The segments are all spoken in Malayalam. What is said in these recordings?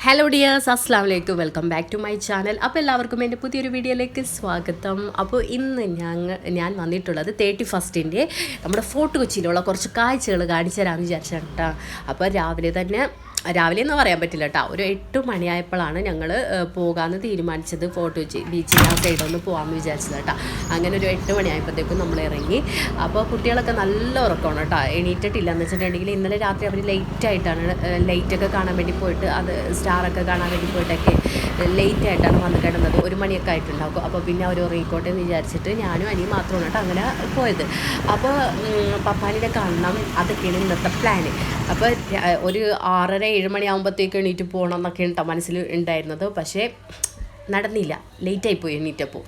ഹലോ ഡിയേഴ്സ് അസ്സാം വലൈക്കും welcome back to my channel അപ്പോൾ എല്ലാവർക്കും എന്റെ പുതിയൊരു വീഡിയോയിലേക്ക് സ്വാഗതം. അപ്പോൾ ഇന്ന് ഞങ്ങൾ ഞാൻ വന്നിട്ടുള്ളത് തേർട്ടി ഫസ്റ്റിന്റെ നമ്മുടെ ഫോർട്ട് കൊച്ചിയിലുള്ള കുറച്ച് കാഴ്ചകൾ കാണിച്ചു തരാമെന്ന് വിചാരിച്ചാണ് കേട്ടോ അപ്പോൾ രാവിലെ തന്നെ രാവിലെ എന്ന് പറയാൻ പറ്റില്ല കേട്ടോ ഒരു എട്ട് മണിയായപ്പോഴാണ് ഞങ്ങൾ പോകാമെന്ന് തീരുമാനിച്ചത് ഫോട്ടോ ബീച്ചിൽ ആ ഒന്ന് പോകാമെന്ന് വിചാരിച്ചത് കേട്ടോ അങ്ങനെ ഒരു എട്ട് മണിയായപ്പോഴത്തേക്കും നമ്മൾ ഇറങ്ങി. അപ്പോൾ കുട്ടികളൊക്കെ നല്ല ഉറക്കമാണ് കേട്ടോ എണീറ്റിട്ടില്ല എന്ന് വെച്ചിട്ടുണ്ടെങ്കിൽ ഇന്നലെ രാത്രി അവർ ലേറ്റ് ആയിട്ടാണ് ലൈറ്റൊക്കെ കാണാൻ വേണ്ടി പോയിട്ട് അത് സ്റ്റാറൊക്കെ കാണാൻ വേണ്ടി പോയിട്ടൊക്കെ ലേറ്റ് ആയിട്ടാണ് വന്ന് കിടന്നത്. ഒരു മണിയൊക്കെ ആയിട്ടുണ്ടാകും അപ്പോൾ പിന്നെ അവർ ഉറങ്ങിക്കോട്ടെ എന്ന് വിചാരിച്ചിട്ട് ഞാനും അനിയും മാത്രമാണ് കേട്ടോ അങ്ങനെ പോയത്. അപ്പോൾ പപ്പാനിനെ കാണണം അതൊക്കെയാണ് ഇന്നത്തെ പ്ലാന് അപ്പോൾ ഒരു ആറര ഏഴ് മണിയാകുമ്പോഴത്തേക്ക് എണീറ്റ് പോകണം എന്നൊക്കെ കേട്ടോ മനസ്സിൽ ഉണ്ടായിരുന്നത്. പക്ഷേ നടന്നില്ല. ലേറ്റായി പോയി എണീറ്റപ്പോൾ.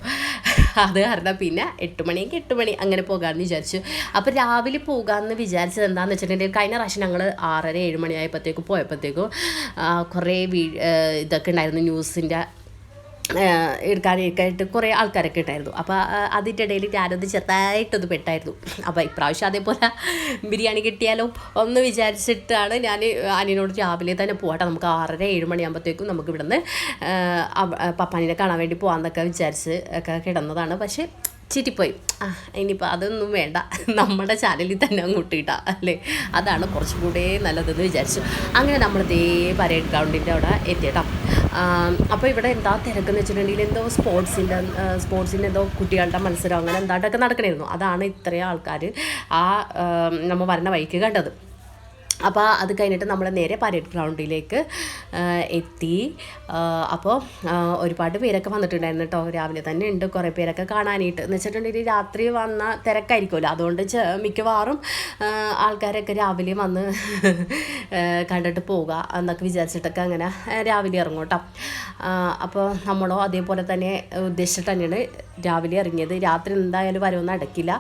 അത് കാരണം പിന്നെ എട്ട് മണിയെങ്കിൽ എട്ട് മണി അങ്ങനെ പോകാമെന്ന് വിചാരിച്ചു. അപ്പോൾ രാവിലെ പോകാമെന്ന് വിചാരിച്ചത് എന്താണെന്ന് വെച്ചിട്ടുണ്ടെങ്കിൽ കഴിഞ്ഞ പ്രാവശ്യം ഞങ്ങൾ ആറര ഏഴ് മണിയായപ്പോഴത്തേക്കും പോയപ്പോഴത്തേക്കും കുറേ വീ ഇതൊക്കെ ഉണ്ടായിരുന്നു. ന്യൂസിന്റെ എടുക്കാനൊക്കെ ആയിട്ട് കുറേ ആൾക്കാരൊക്കെ ഉണ്ടായിരുന്നു. അപ്പോൾ അതിന്റെ ഇടയിൽ ഞാനൊന്ന് ചെറുതായിട്ടൊന്ന് പെട്ടായിരുന്നു. അപ്പോൾ ഇപ്രാവശ്യം അതേപോലെ ബിരിയാണി കിട്ടിയാലോ ഒന്ന് വിചാരിച്ചിട്ടാണ് ഞാൻ അനിയനോട് രാവിലെ തന്നെ പോകട്ടെ നമുക്ക് ആറര ഏഴ് മണിയാകുമ്പോഴത്തേക്കും നമുക്ക് ഇവിടുന്ന് പപ്പാനിനെ കാണാൻ വേണ്ടി പോകാമെന്നൊക്കെ വിചാരിച്ച് ഒക്കെ കിടന്നതാണ്. പക്ഷേ ചിറ്റിപ്പോയി. ആ ഇനിയിപ്പോൾ അതൊന്നും വേണ്ട. നമ്മുടെ ചാനലിൽ തന്നെ അങ്ങോട്ട് അല്ലേ? അതാണ് കുറച്ചും കൂടെ നല്ലതെന്ന് വിചാരിച്ചു. അങ്ങനെ നമ്മൾ ദേ പരേഡ് ഗ്രൗണ്ടിന്റെ അവിടെ എത്തിയട്ടോ. അപ്പോൾ ഇവിടെ എന്താ തിരക്കെന്ന് വെച്ചിട്ടുണ്ടെങ്കിൽ എന്തോ സ്പോർട്സിന്റെ സ്പോർട്സിന്റെ എന്തോ കുട്ടികളുടെ മത്സരം അങ്ങനെ എന്താണ്ടൊക്കെ നടക്കണമായിരുന്നു അതാണ് ഇത്രയും ആൾക്കാർ ആ നമ്മൾ വരണ വഴിക്ക് കണ്ടത്. അപ്പോൾ അത് കഴിഞ്ഞിട്ട് നമ്മൾ നേരെ പരേഡ് ഗ്രൗണ്ടിലേക്ക് എത്തി. അപ്പോൾ ഒരുപാട് പേരൊക്കെ വന്നിട്ടുണ്ടായിരുന്നു കേട്ടോ രാവിലെ തന്നെ ഉണ്ട് കുറേ പേരൊക്കെ കാണാനായിട്ട്. എന്ന് വെച്ചിട്ടുണ്ടെങ്കിൽ രാത്രി വന്ന തിരക്കായിരിക്കുമല്ലോ അതുകൊണ്ട് മിക്കവാറും ആൾക്കാരൊക്കെ രാവിലെ വന്ന് കണ്ടിട്ട് പോവുക എന്നൊക്കെ വിചാരിച്ചിട്ടൊക്കെ അങ്ങനെ രാവിലെ ഇറങ്ങും കേട്ടോ അപ്പോൾ നമ്മളോ അതേപോലെ തന്നെ ഉദ്ദേശിച്ചിട്ട് തന്നെയാണ് രാവിലെ ഇറങ്ങിയത്. രാത്രി എന്തായാലും വരവൊന്നും അടക്കില്ല.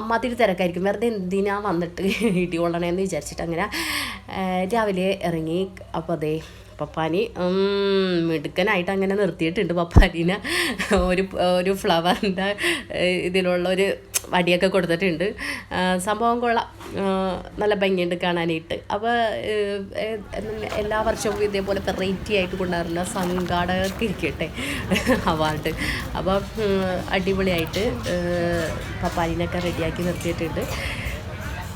അമ്മാതിരി തിരക്കായിരിക്കും. വെറുതെ എന്തിനാ വന്നിട്ട് ഇടി കൊള്ളണേന്ന് വിചാരിച്ചിട്ട് അങ്ങനെ രാവിലെ ഇറങ്ങി. അപ്പോൾ അതേ പപ്പാനി മിടുക്കനായിട്ട് അങ്ങനെ നിർത്തിയിട്ടുണ്ട് പപ്പാനിനെ. ഒരു ഒരു ഫ്ലവറിന്റെ ഇതിലുള്ള ഒരു വടിയൊക്കെ കൊടുത്തിട്ടുണ്ട്. സംഭവം കൊള്ളാം. നല്ല ഭംഗിയുണ്ട് കാണാനായിട്ട്. അപ്പോൾ എല്ലാ വർഷവും ഇതേപോലെ വെറൈറ്റി ആയിട്ട് കൊണ്ടുവരുന്ന സംഘാടകർക്ക് ഇരിക്കട്ടെ അവാർഡ് അപ്പോൾ അടിപൊളിയായിട്ട് പപ്പാലിനൊക്കെ റെഡിയാക്കി നിർത്തിയിട്ടുണ്ട്.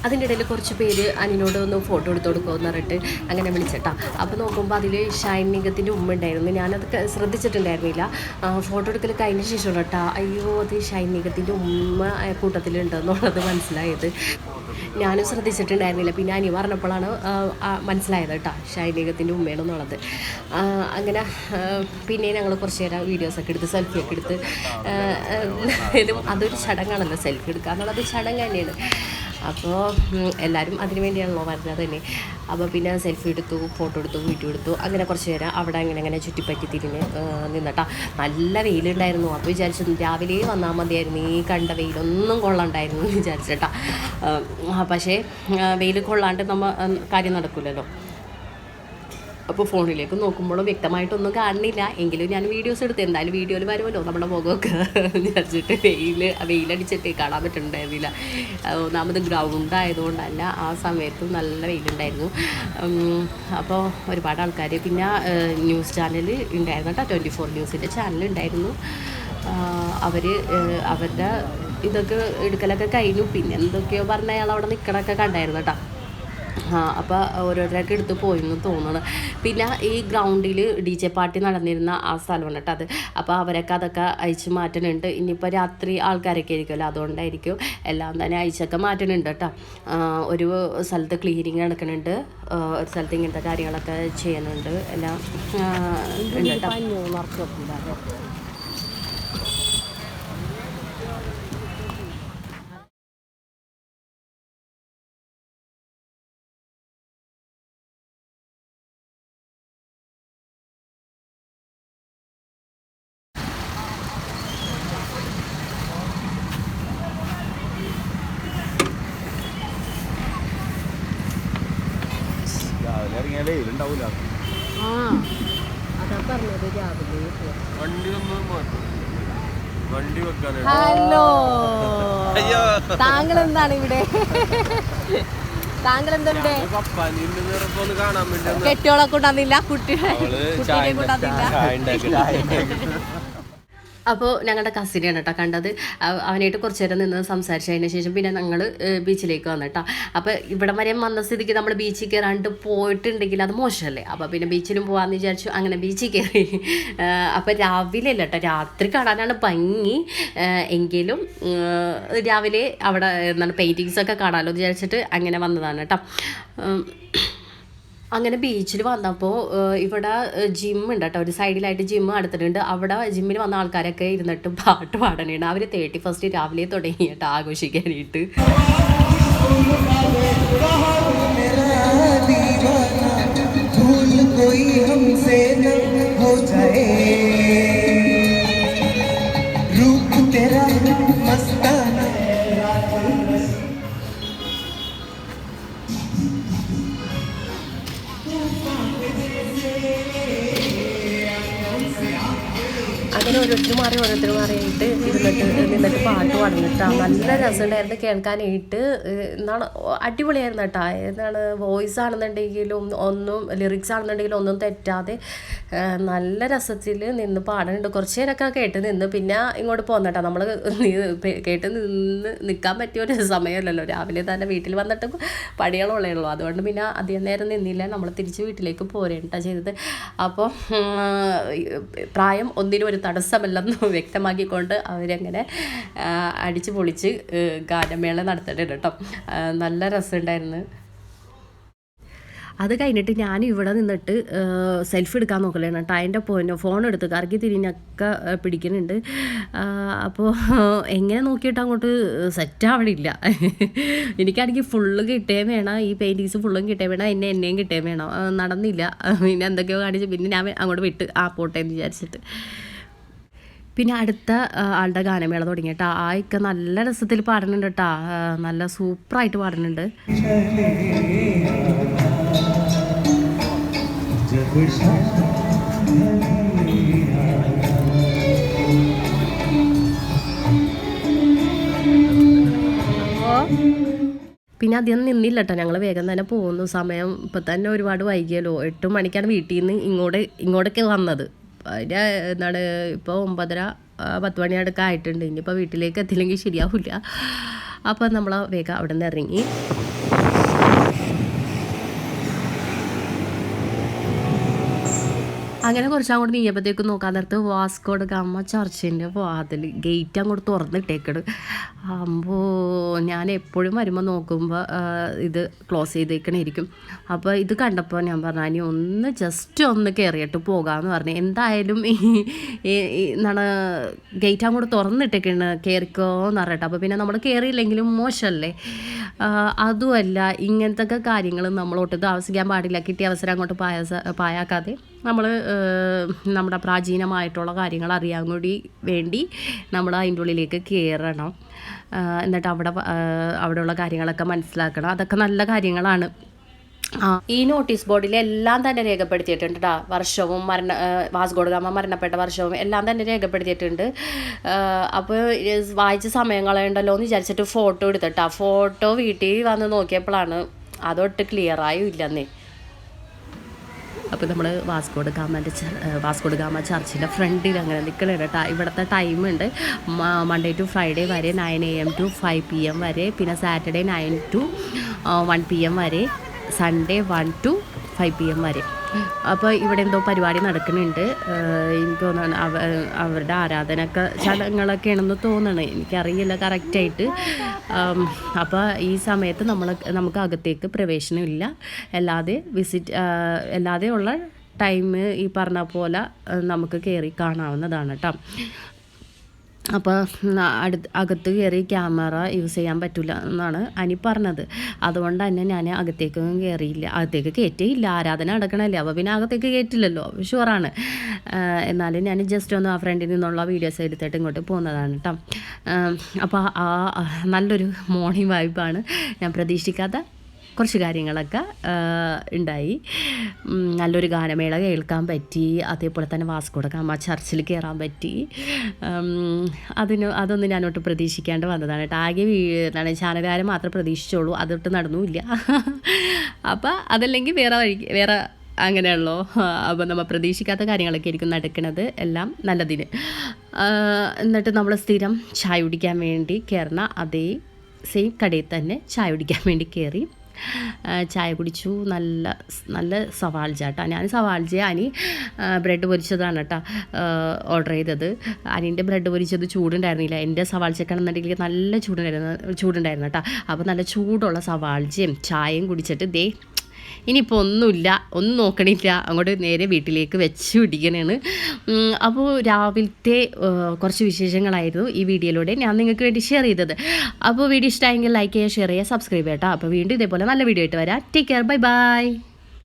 അതിന്റെ ഇടയിൽ കുറച്ച് പേര് അനിനോട് ഒന്ന് ഫോട്ടോ എടുത്ത് കൊടുക്കുമെന്ന് പറഞ്ഞിട്ട് അങ്ങനെ വിളിച്ചട്ടാ. അപ്പോൾ നോക്കുമ്പോൾ അതിൽ ഷൈൻ നിഗത്തിന്റെ ഉമ്മ ഉണ്ടായിരുന്നു. ഞാനത് ശ്രദ്ധിച്ചിട്ടുണ്ടായിരുന്നില്ല. ഫോട്ടോ എടുക്കൽ കഴിഞ്ഞ ശേഷം കേട്ടോ അയ്യോ അത് ഷൈൻ നിഗത്തിന്റെ ഉമ്മ കൂട്ടത്തിലുണ്ടെന്നുള്ളത് മനസ്സിലായത്. ഞാനും ശ്രദ്ധിച്ചിട്ടുണ്ടായിരുന്നില്ല. പിന്നെ അനി പറഞ്ഞപ്പോഴാണ് മനസ്സിലായത് കേട്ടോ ഷൈനികത്തിന്റെ ഉമ്മയാണെന്നുള്ളത്. അങ്ങനെ പിന്നെ ഞങ്ങൾ കുറച്ച് നേരം വീഡിയോസൊക്കെ എടുത്ത് സെൽഫിയൊക്കെ എടുത്ത് അതൊരു ചടങ്ങാണല്ലോ സെൽഫി എടുക്കുക എന്നുള്ളത് ചടങ്ങ് തന്നെയാണ്. അപ്പോൾ എല്ലാവരും അതിനു വേണ്ടിയാണല്ലോ വരുന്നത് തന്നെ അപ്പോൾ പിന്നെ സെൽഫി എടുത്തു ഫോട്ടോ എടുത്തു വീഡിയോ എടുത്തു അങ്ങനെ കുറച്ച് നേരം അവിടെ അങ്ങനെ അങ്ങനെ ചുറ്റിപ്പറ്റി തിരിഞ്ഞ് നിന്നട്ടാ. നല്ല വെയിലുണ്ടായിരുന്നു. അപ്പോൾ വിചാരിച്ചു രാവിലെ വന്നാൽ മതിയായിരുന്നു. ഈ കണ്ട വെയിലൊന്നും കൊള്ളണ്ടായിരുന്നു എന്ന് വിചാരിച്ചിട്ടാ. പക്ഷേ വെയിൽ കൊള്ളാണ്ട് നമ്മൾ കാര്യം നടക്കില്ലല്ലോ അപ്പോൾ ഫോണിലേക്ക് നോക്കുമ്പോഴും വ്യക്തമായിട്ടൊന്നും കാണുന്നില്ല. എങ്കിലും ഞാൻ വീഡിയോസ് എടുത്ത് എന്തായാലും വീഡിയോയിൽ വരുമല്ലോ നമ്മുടെ മുഖമൊക്കെ. വിചാരിച്ചിട്ട് വെയിൽ വെയിലടിച്ചിട്ട് കാണാൻ പറ്റുന്നുണ്ടായിരുന്നില്ല. ഒന്നാമത് ഗ്രൗണ്ട് ആയതുകൊണ്ടല്ല ആ സമയത്ത് നല്ല വെയിലുണ്ടായിരുന്നു. അപ്പോൾ ഒരുപാട് ആൾക്കാർ പിന്നെ ന്യൂസ് ചാനൽ ഉണ്ടായിരുന്നു കേട്ടോ. ട്വന്റി ഫോർ ന്യൂസിന്റെ ചാനൽ ഉണ്ടായിരുന്നു. അവർ അവരുടെ ഇതൊക്കെ എടുക്കലൊക്കെ കഴിഞ്ഞു. പിന്നെ എന്തൊക്കെയോ പറഞ്ഞ അയാൾ അവിടെ നിൽക്കണമൊക്കെ കണ്ടായിരുന്നു കേട്ടോ. അപ്പോൾ ഓരോരുത്തരൊക്കെ എടുത്ത് പോയെന്ന് തോന്നുന്നത് പിന്നെ ഈ ഗ്രൗണ്ടിൽ ഡി ജെ പാർട്ടി നടന്നിരുന്ന ആ സ്ഥലമാണ് കേട്ടോ അത്. അപ്പോൾ അവരൊക്കെ അതൊക്കെ അയച്ച് മാറ്റുന്നുണ്ട് ഇനിയിപ്പോൾ രാത്രി ആൾക്കാരൊക്കെ ആയിരിക്കുമല്ലോ അതുകൊണ്ടായിരിക്കും എല്ലാം തന്നെ അയച്ചൊക്കെ മാറ്റുന്നുണ്ട് കേട്ടോ. ഒരു സ്ഥലത്ത് ക്ലീനിങ് നടക്കുന്നുണ്ട് ഒരു സ്ഥലത്ത് ഇങ്ങനത്തെ കാര്യങ്ങളൊക്കെ ചെയ്യുന്നുണ്ട് എല്ലാം ഉണ്ട് കേട്ടോ. ആ അതാ പറഞ്ഞത് രാവിലെ വണ്ടി ഒന്ന് മാറ്റും വണ്ടി വെക്കാനാണ് ഹലോ താങ്കൾ എന്താണ് ഇവിടെ? താങ്കൾ വേണ്ടി ഒന്ന് കെട്ടിയോളെ കൂട്ടാന്നില്ല കുട്ടികളെ കൂട്ടാന്നില്ല കുട്ടീനെ അപ്പോൾ ഞങ്ങളുടെ കസിനാണ് കേട്ടോ കണ്ടത്. അവ- അവനായിട്ട് കുറച്ച് നേരം നിന്ന് സംസാരിച്ചതിന് ശേഷം പിന്നെ ഞങ്ങൾ ബീച്ചിലേക്ക് വന്നു കേട്ടോ അപ്പോൾ ഇവിടെ വരെ വന്ന സ്ഥിതിക്ക് നമ്മൾ ബീച്ചിൽ കയറാണ്ട് പോയിട്ടുണ്ടെങ്കിൽ അത് മോശമല്ലേ അപ്പോൾ പിന്നെ ബീച്ചിലും പോകാമെന്ന് വിചാരിച്ചു അങ്ങനെ ബീച്ചിൽ കയറി അപ്പോൾ രാവിലെ അല്ല കേട്ടോ രാത്രി കാണാനാണ് ഭംഗി. എങ്കിലും രാവിലെ അവിടെ എന്താണ് പെയിന്റിങ്സൊക്കെ കാണാമല്ലോ എന്ന് വിചാരിച്ചിട്ട് അങ്ങനെ വന്നതാണ് കേട്ടോ. അങ്ങനെ ബീച്ചിൽ വന്നപ്പോൾ ഇവിടെ ജിം ഉണ്ട് കേട്ടോ ഒരു സൈഡിലായിട്ട് ജിം അടുത്തിട്ടുണ്ട്. അവിടെ ജിമ്മിൽ വന്ന ആൾക്കാരൊക്കെ ഇരുന്നിട്ട് പാട്ട് പാടണുണ്ട് അവർ തേർട്ടി ഫസ്റ്റ് രാവിലെ തുടങ്ങി കേട്ടോ ആഘോഷിക്കാനായിട്ട്. അങ്ങനെ ഓരോരുത്തർ മാറി ഓരോരുത്തർ മാറിയിട്ട് ഇരുന്നിട്ട് നിന്നിട്ട് പാട്ട് പാടുന്നിട്ടാ. നല്ല രസമുണ്ടായിരുന്നു കേൾക്കാനായിട്ട്. എന്താണ് അടിപൊളിയായിരുന്നു കേട്ടോ. എന്താണ് വോയിസ് ആണെന്നുണ്ടെങ്കിലും ഒന്നും ലിറിക്സ് ആണെന്നുണ്ടെങ്കിലും ഒന്നും തെറ്റാതെ നല്ല രസത്തിൽ നിന്ന് പാടുന്നുണ്ട്. കുറച്ച് നേരമൊക്കെ കേട്ട് നിന്ന് പിന്നെ ഇങ്ങോട്ട് പോന്നിട്ടാ നമ്മൾ കേട്ട് നിന്ന് നിൽക്കാൻ പറ്റിയ ഒരു സമയമല്ലല്ലോ. രാവിലെ തന്നെ വീട്ടിൽ വന്നിട്ട് പണികളുള്ളേ ഉള്ളൂ. അതുകൊണ്ട് പിന്നെ അധികം നേരം നിന്നില്ല. നമ്മൾ തിരിച്ച് വീട്ടിലേക്ക് പോരേണ്ട ചെയ്തത്. അപ്പോൾ പ്രായം ഒന്നിനും ഒരു തടസ്സമല്ലെന്ന് വ്യക്തമാക്കിക്കൊണ്ട് അവരങ്ങനെ അടിച്ചു പൊളിച്ച് ഗാനമേള നടത്തേണ്ടത് കേട്ടോ നല്ല രസമുണ്ടായിരുന്നു. അത് കഴിഞ്ഞിട്ട് ഞാൻ ഇവിടെ നിന്നിട്ട് സെൽഫി എടുക്കാൻ നോക്കലാണ് കേട്ടോ അതിന്റെ പോയിന്റ് ഫോൺ എടുത്ത് കറക്കി തിരിഞ്ഞൊക്കെ പിടിക്കുന്നുണ്ട്. അപ്പോൾ എങ്ങനെ നോക്കിയിട്ട് അങ്ങോട്ട് സെറ്റ് ആവണില്ല. എനിക്കാണെങ്കിൽ ഫുള്ള് കിട്ടേ വേണം. ഈ പെയിന്റിങ്സ് ഫുള്ളും കിട്ടേ വേണം. എന്നെ എന്നെയും കിട്ടേ വേണം. നടന്നില്ല. പിന്നെ എന്തൊക്കെയോ കാണിച്ച് പിന്നെ ഞാൻ അങ്ങോട്ട് വിട്ട് ആ പോട്ടെ എന്ന് വിചാരിച്ചിട്ട്. പിന്നെ അടുത്ത ആളുടെ ഗാനമേള തുടങ്ങി കേട്ടോ ആ നല്ല രസത്തിൽ പാടുന്നുണ്ട് കേട്ടോ നല്ല സൂപ്പറായിട്ട് പാടുന്നുണ്ട്. പിന്നെ അധികം നിന്നില്ല കേട്ടോ ഞങ്ങൾ വേഗം തന്നെ പോകുന്നു. സമയം ഇപ്പം തന്നെ ഒരുപാട് വൈകിയല്ലോ. എട്ട് മണിക്കാണ് വീട്ടിൽ നിന്ന് ഇങ്ങോട്ട് ഇങ്ങോട്ടൊക്കെ വന്നത്. അതിന്റെ എന്താണ് ഇപ്പോൾ ഒമ്പതര പത്ത് മണി അടുക്ക ആയിട്ടുണ്ട്. ഇനിയിപ്പോൾ വീട്ടിലേക്ക് എത്തില്ലെങ്കിൽ ശരിയാവില്ല അപ്പോൾ നമ്മൾ വേഗം അവിടെ നിന്ന് ഇറങ്ങി. അങ്ങനെ കുറച്ച് അങ്ങോട്ട് നീയപ്പോഴത്തേക്ക് നോക്കാൻ നേരത്ത് വാസ്കോട് അമ്മ ചർച്ചിന്റെ വാതിൽ ഗേറ്റ് അങ്ങോട്ട് തുറന്നിട്ടേക്കട് അമ്പോ ഞാൻ എപ്പോഴും വരുമ്പോൾ നോക്കുമ്പോൾ ഇത് ക്ലോസ് ചെയ്തേക്കണായിരിക്കും അപ്പോൾ ഇത് കണ്ടപ്പോൾ ഞാൻ പറഞ്ഞു ഇനി ഒന്ന് ജസ്റ്റ് ഒന്ന് കയറിയിട്ട് പോകാമെന്ന് പറഞ്ഞു. എന്തായാലും ഈ എന്താണ് ഗേറ്റ് അങ്ങോട്ട് തുറന്നിട്ടേക്കാണ്. കയറിക്കോ എന്ന് പറഞ്ഞിട്ട്. അപ്പോൾ പിന്നെ നമ്മൾ കയറിയില്ലെങ്കിലും മോശമല്ലേ അതുമല്ല ഇങ്ങനത്തെ കാര്യങ്ങൾ നമ്മളോട്ട് താമസിക്കാൻ പാടില്ല. കിട്ടിയ അവസരം അങ്ങോട്ട് പായസ പായാക്കാതെ നമ്മൾ നമ്മുടെ പ്രാചീനമായിട്ടുള്ള കാര്യങ്ങൾ അറിയാൻ കൂടി വേണ്ടി നമ്മൾ അതിന്റെ ഉള്ളിലേക്ക് കയറണം എന്നിട്ട് അവിടെ അവിടെയുള്ള കാര്യങ്ങളൊക്കെ മനസ്സിലാക്കണം. അതൊക്കെ നല്ല കാര്യങ്ങളാണ്. ഈ നോട്ടീസ് ബോർഡിൽ എല്ലാം തന്നെ രേഖപ്പെടുത്തിയിട്ടുണ്ട് കേട്ടോ വർഷവും മരണ വാസ്ഗോഡ് വാസ്കോഡ് ഗാമ മരണപ്പെട്ട വർഷവും എല്ലാം തന്നെ രേഖപ്പെടുത്തിയിട്ടുണ്ട്. അപ്പോൾ വായിച്ച സമയങ്ങളുണ്ടല്ലോ എന്ന് വിചാരിച്ചിട്ട് ഫോട്ടോ എടുത്തിട്ടാ ഫോട്ടോ വീട്ടിൽ വന്ന് നോക്കിയപ്പോഴാണ് അതൊട്ട് ക്ലിയറായും ഇല്ലെന്നേ. അപ്പോൾ നമ്മൾ വാസ്കോഡ് ഗാമന്റെ വാസ്കോഡ് ഗാമ ചർച്ചിന്റെ ഫ്രണ്ടിൽ അങ്ങനെ നിൽക്കണേ കേട്ടോ ഇവിടുത്തെ ടൈം ഉണ്ട്. മൺഡേ ടു ഫ്രൈഡേ വരെ nine A M to five P M വരെ പിന്നെ Saturday nine to one P M വരെ Sunday one to five P M വരെ. അപ്പോൾ ഇവിടെ എന്തോ പരിപാടി നടക്കുന്നുണ്ട്. എനിക്ക് തോന്നുന്നു അവ അവരുടെ ആരാധനയൊക്കെ ചടങ്ങുകളൊക്കെയാണെന്ന് തോന്നണം. എനിക്കറിയില്ല കറക്റ്റായിട്ട്. അപ്പോൾ ഈ സമയത്ത് നമ്മൾ നമുക്ക് അകത്തേക്ക് പ്രവേശനമില്ല അല്ലാതെ വിസിറ്റ് അല്ലാതെ ഉള്ള ടൈം ഈ പറഞ്ഞ പോലെ നമുക്ക് കയറി കാണാവുന്നതാണ് കേട്ടോ. അപ്പോൾ അടുത്ത് അകത്ത് കയറി ക്യാമറ യൂസ് ചെയ്യാൻ പറ്റില്ല എന്നാണ് അനി പറഞ്ഞത്. അതുകൊണ്ട് തന്നെ ഞാൻ അകത്തേക്കൊന്നും കയറിയില്ല അകത്തേക്ക് കയറ്റിയില്ല ആരാധന നടക്കണല്ലേ? അപ്പോൾ പിന്നെ അകത്തേക്ക് കയറ്റില്ലല്ലോ ഷുവറാണ് എന്നാലും ഞാൻ ജസ്റ്റ് ഒന്ന് ആ ഫ്രണ്ടിൽ നിന്നുള്ള വീഡിയോസ് എടുത്തിട്ട് ഇങ്ങോട്ട് പോകുന്നതാണ് കേട്ടോ അപ്പോൾ ആ നല്ലൊരു മോർണിംഗ് വൈബാണ് ഞാൻ പ്രതീക്ഷിക്കാത്ത കുറച്ച് കാര്യങ്ങളൊക്കെ ഉണ്ടായി. നല്ലൊരു ഗാനമേള കേൾക്കാൻ പറ്റി. അതേപോലെ തന്നെ വാസ്കോട ഗാമ ചർച്ചിൽ കയറാൻ പറ്റി. അതിന് അതൊന്നും ഞാനോട്ട് പ്രതീക്ഷിക്കാണ്ട് വന്നതാണ് കേട്ടോ. ആകെ എന്താണ് ചാനലുകാരെ മാത്രമേ പ്രതീക്ഷിച്ചോളൂ അതൊട്ട് നടന്നുമില്ല. അപ്പോൾ അതല്ലെങ്കിൽ വേറെ വഴി വേറെ അങ്ങനെയുള്ളൂ അപ്പോൾ നമ്മൾ പ്രതീക്ഷിക്കാത്ത കാര്യങ്ങളൊക്കെ ആയിരിക്കും നടക്കുന്നത് എല്ലാം നല്ലതിന്. എന്നിട്ട് നമ്മൾ സ്ഥിരം ചായ കുടിക്കാൻ വേണ്ടി കയറുന്ന അതേ സെയിം കടയിൽ തന്നെ ചായ കുടിക്കാൻ വേണ്ടി കയറി ചായ കുടിച്ചു. നല്ല നല്ല സവാൾജ കേട്ടോ ഞാൻ സവാൾജ അനി ബ്രെഡ് പൊരിച്ചതാണ് കേട്ടോ ഓർഡർ ചെയ്തത്. അനിന്റെ ബ്രെഡ് പൊരിച്ചത് ചൂടുണ്ടായിരുന്നില്ല. എന്റെ സവാൾജക്കാണെന്നുണ്ടെങ്കിൽ നല്ല ചൂടുണ്ടായിരുന്നു ചൂടുണ്ടായിരുന്നു കേട്ടോ അപ്പോൾ നല്ല ചൂടുള്ള സവാൾജയും ചായയും കുടിച്ചിട്ട് ദേ ഇനിയിപ്പോൾ ഒന്നുമില്ല ഒന്നും നോക്കണില്ല. അങ്ങോട്ട് നേരെ വീട്ടിലേക്ക് വെച്ച് പിടിക്കണേണ്. അപ്പോൾ രാവിലത്തെ കുറച്ച് വിശേഷങ്ങളായിരുന്നു ഈ വീഡിയോയിലൂടെ ഞാൻ നിങ്ങൾക്ക് വേണ്ടി ഷെയർ ചെയ്തത്. അപ്പോൾ വീഡിയോ ഇഷ്ടമായെങ്കിൽ ലൈക്ക് ചെയ്യുക ഷെയർ ചെയ്യുക സബ്സ്ക്രൈബ് ചെയ്യട്ടോ അപ്പോൾ വീണ്ടും ഇതേപോലെ നല്ല വീഡിയോ ആയിട്ട് വരാം. Take care bye bye